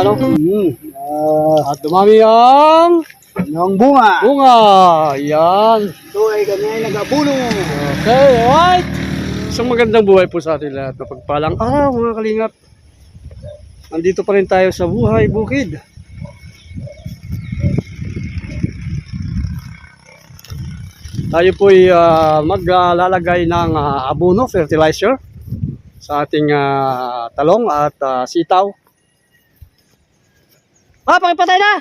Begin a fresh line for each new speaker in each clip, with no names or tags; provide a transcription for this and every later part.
Ganda no?
Hmm. Ah,
At dumami ang
yung bunga.
bunga. Yan.
Ito ay kami ay nagabuno.
Okay, alright. Isang magandang buhay po sa atin lahat. Mapagpalang araw mga kalingap. Nandito pa rin tayo sa buhay bukid. Tayo po ay ah, maglalagay ng ah, abono, fertilizer sa ating ah, talong at ah, sitaw. Ah, pakipatay na!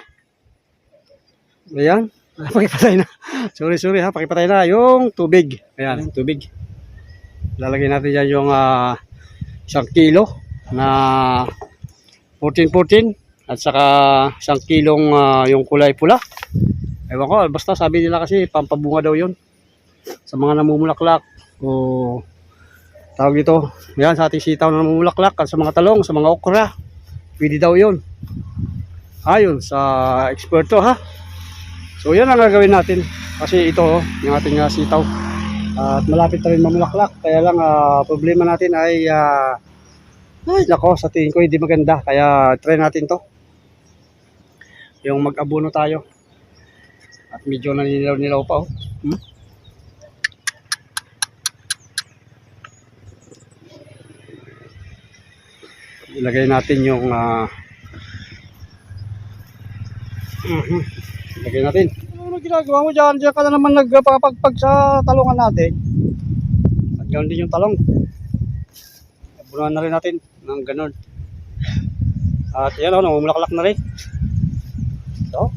Ayan, pakipatay na. sorry, sorry ha, pakipatay na yung tubig. Ayan, yung tubig. Lalagay natin dyan yung ah, isang kilo na 14-14 at saka isang kilong ah, yung kulay pula. Ewan ko, basta sabi nila kasi pampabunga daw yun sa mga namumulaklak o tawag ito, yan sa ating sitaw na namumulaklak at sa mga talong, sa mga okra. Pwede daw yun. Ayon sa eksperto ha. So yan ang gagawin natin kasi ito oh, yung ating ah, sitaw. At malapit na rin mamulaklak kaya lang ah, problema natin ay ah, ay nako sa tingin ko hindi maganda kaya try natin to. Yung mag-abono tayo. At medyo naninilaw-nilaw pa oh. Hmm? Ilagay natin yung Mhm. Ilagay natin. Ano ginagawa mo dyan? Diyan ka na naman nagpapagpag sa talungan natin. At ganoon din yung talong. Abunuhan na rin natin ng ganun. At yan o, namumulaklak na rin. Ito.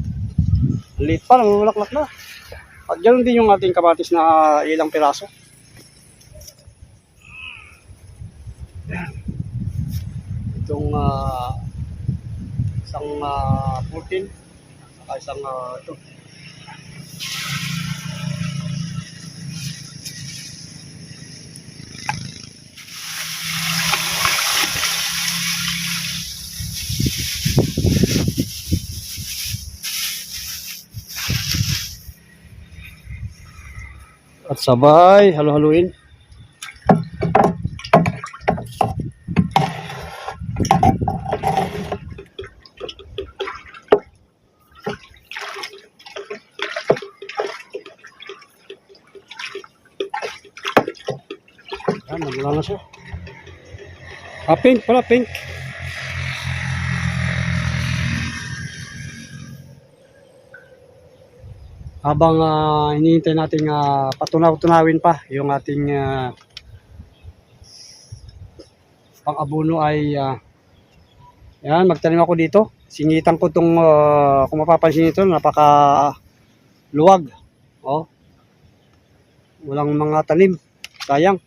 Ang liit pa, namumulaklak na. At ganoon din yung ating kamatis na ilang piraso. Yan. Itong ah, isang ah, 14 saka isang ah, ito. At sabay, halo-haluin. Yan, nagula na siya. Ah, pink pala, pink. Habang ah, hinihintay natin uh, patunaw-tunawin pa yung ating ah, pang-abuno ay ah, yan, magtanim ako dito. Singitan ko itong, kung mapapansin ito, napaka luwag. Oh. Walang mga tanim. Sayang.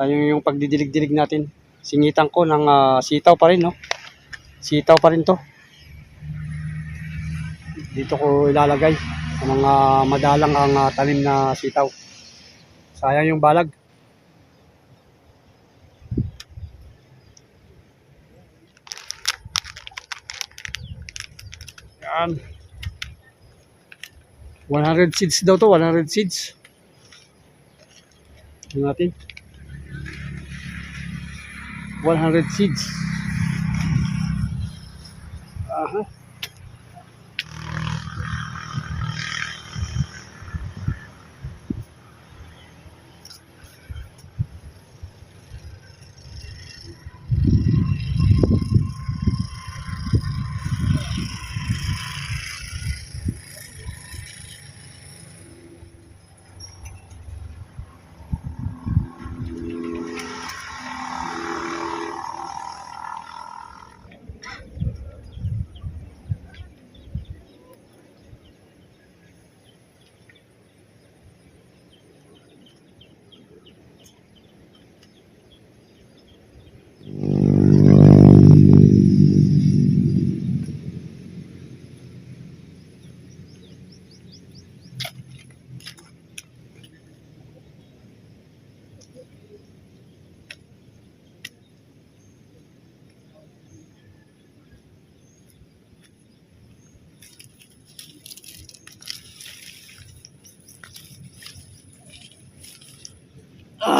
Sayang yung pagdidilig-dilig natin. Singitan ko ng ah, sitaw pa rin, no? Sitaw pa rin to. Dito ko ilalagay sa mga madalang ang ah, tanim na sitaw. Sayang yung balag. Yan. 100 seeds daw to, 100 seeds. Tingnan natin. 100 seeds. Aha.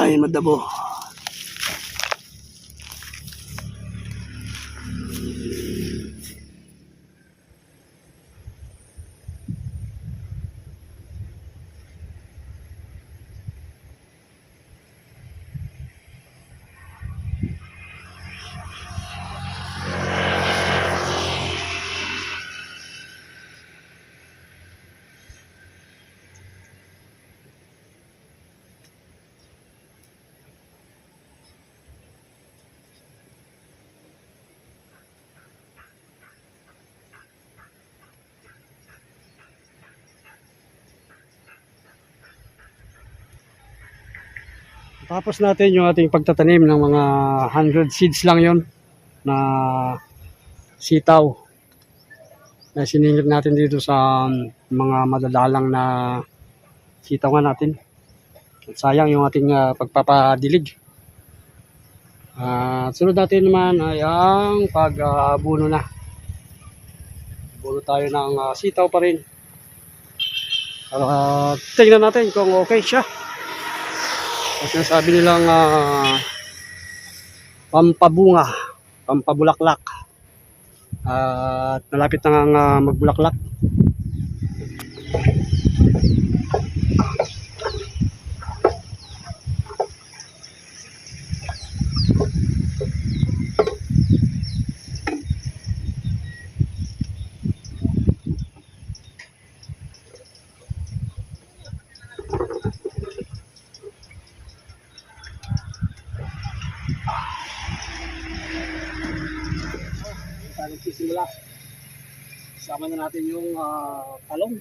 Ay, madabo. Tapos natin yung ating pagtatanim ng mga 100 seeds lang yon na sitaw na siningit natin dito sa um, mga madadalang na sitaw nga natin. At sayang yung ating ah, pagpapadilig. At sunod natin naman ay ang pag-abuno na. Buno tayo ng ah, sitaw pa rin. At tingnan natin kung okay siya. Kasi sabi nilang ah, pampabunga, pampabulaklak. At malapit na nga ah, magbulaklak. Tayo nagsisimula. Sama na natin yung ah, talong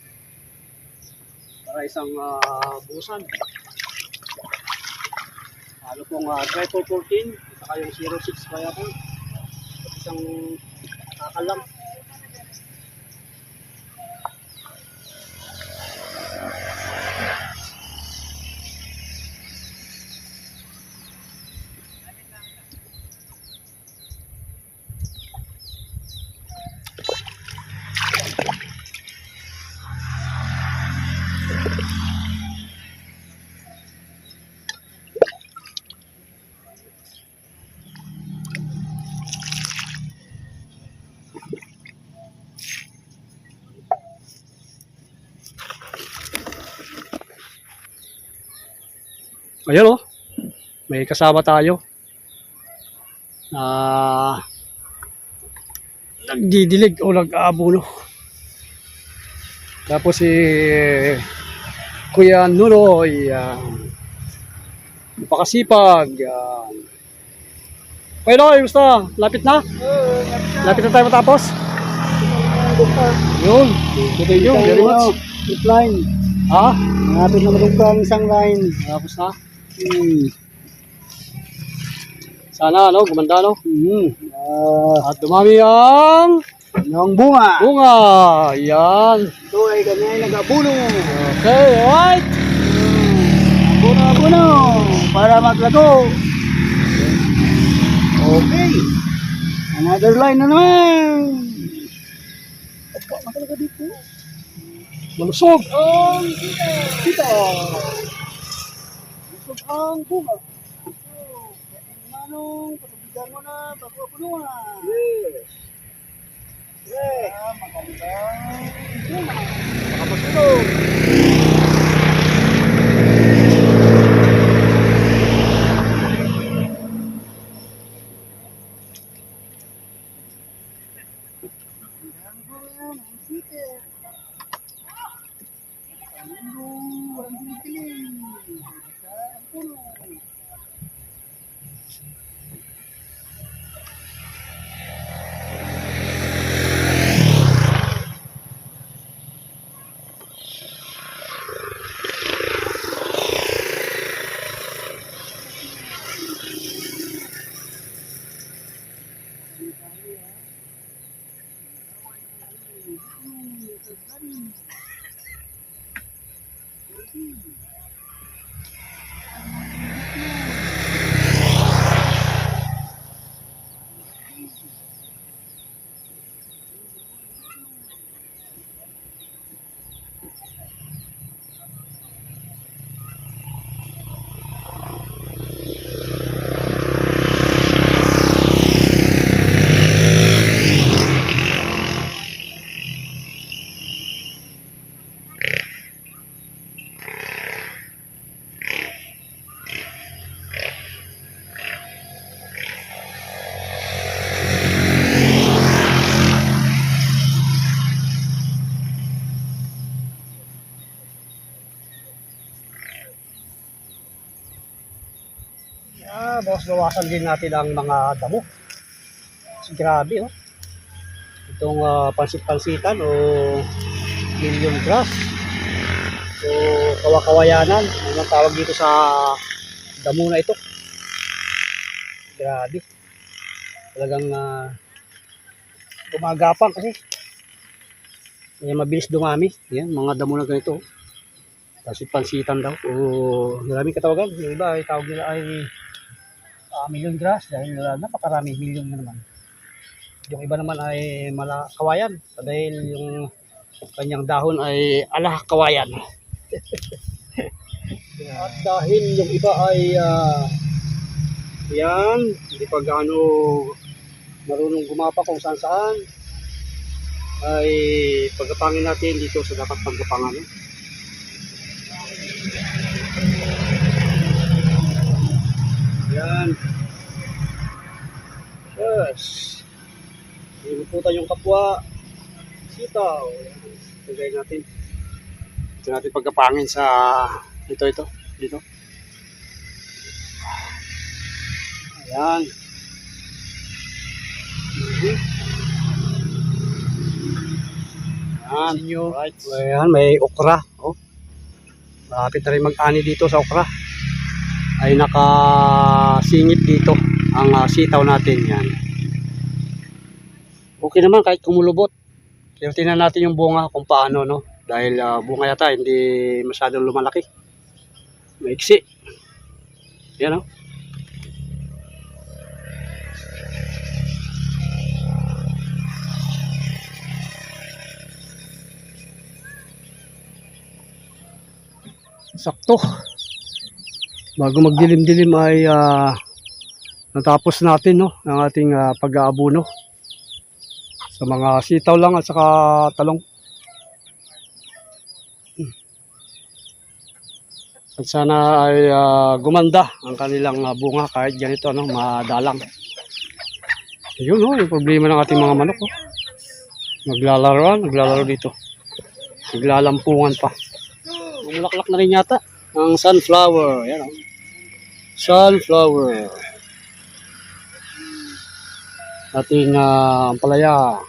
para isang uh, busan. Halo pong uh, for 14 saka yung 06 kaya po. Isang kakalang. Ayun oh. May kasama tayo. Na nagdidilig o nag-aabuno. Tapos si Kuya Nunoy, uh, napakasipag. Uh, Kuya Noy, gusto? Lapit na? Lapit na tayo matapos? Yun. Thank you very much.
Straight line.
Ha?
Malapit na madugtong ang isang line.
Tapos na?
Hmm.
Sana, no? Gumanda, no?
Hmm. Ah,
At dumami ang
yung bunga.
bunga. Yan.
Ito ay kanya ay.
Okay, alright.
Abuno, abuno. Para maglago. Okay. Another line na naman. Opo, makalaga dito.
Malusog.
Ang kita. Kita. Lusog ang. Oh, Manong, patubigan mo na, bago abulungan. Yes. Yes. Ah, magandang
Ah, boss, bawasan din natin ang mga damo. Kasi grabe, oh. Itong ah, pansit-pansitan o million grass. O kawakawayanan. Ano tawag dito sa damo na ito. Grabe. Talagang uh, gumagapang kasi. Kaya mabilis dumami. Yan, mga damo na ganito. Tapos pansitan daw. O maraming katawagan. Yung iba ay tawag nila ay uh, million grass dahil uh, napakarami million na naman. Yung iba naman ay mala kawayan dahil yung kanyang dahon ay ala kawayan. At dahil yung iba ay ah, yan, hindi pa gaano marunong gumapa kung saan saan ay pagkapangin natin dito sa dapat pagkapangan. eh. Yan. Yes. Inuputan yung kapwa. Sitaw. Tugay natin. Ito natin pagkapangin sa ito ito. Dito. Ayan. Ayan. Right. Ayan, may okra. Oh. Malapit na rin mag-ani dito sa okra. Ay nakasingit dito ang ah, sitaw natin. Yan. Okay naman kahit kumulubot. Pero tingnan natin yung bunga kung paano, no? Dahil ah, bunga yata hindi masyadong lumalaki. Maiksi. Yan, no? Sakto. Bago magdilim-dilim ay ah, natapos natin, no? Ang ating ah, pag-aabuno sa mga sitaw lang at saka talong. At sana ay ah, gumanda ang kanilang ah, bunga kahit ganito ano, madalang. Yun oh, yung problema ng ating mga manok. Oh. Naglalaroan, naglalaro dito. Naglalampungan pa. Bumulaklak na rin yata ang sunflower. Yan oh. Sunflower. Ating ah, ampalaya.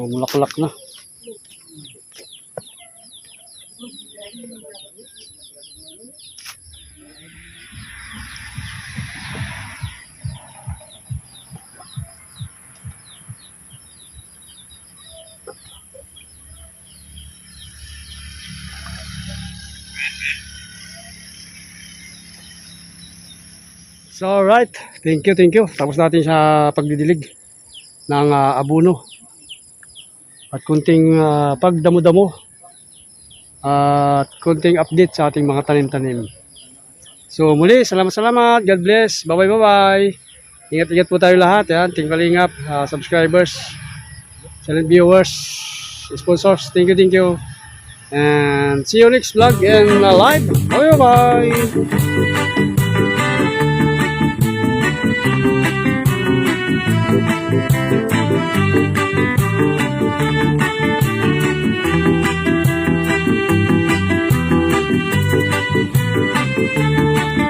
Bumulaklak na. So alright, thank you, thank you. Tapos natin sa pagdidilig ng ah, abuno. At kunting ah, pagdamo-damo. At kunting update sa ating mga tanim-tanim. So muli, salamat-salamat. God bless. Bye-bye, bye-bye. Ingat-ingat po tayo lahat. Yan, ting kalingap, ah, subscribers, silent viewers, sponsors. Thank you, thank you. And see you next vlog and uh, live. Bye-bye.
Pagkagising Thank you.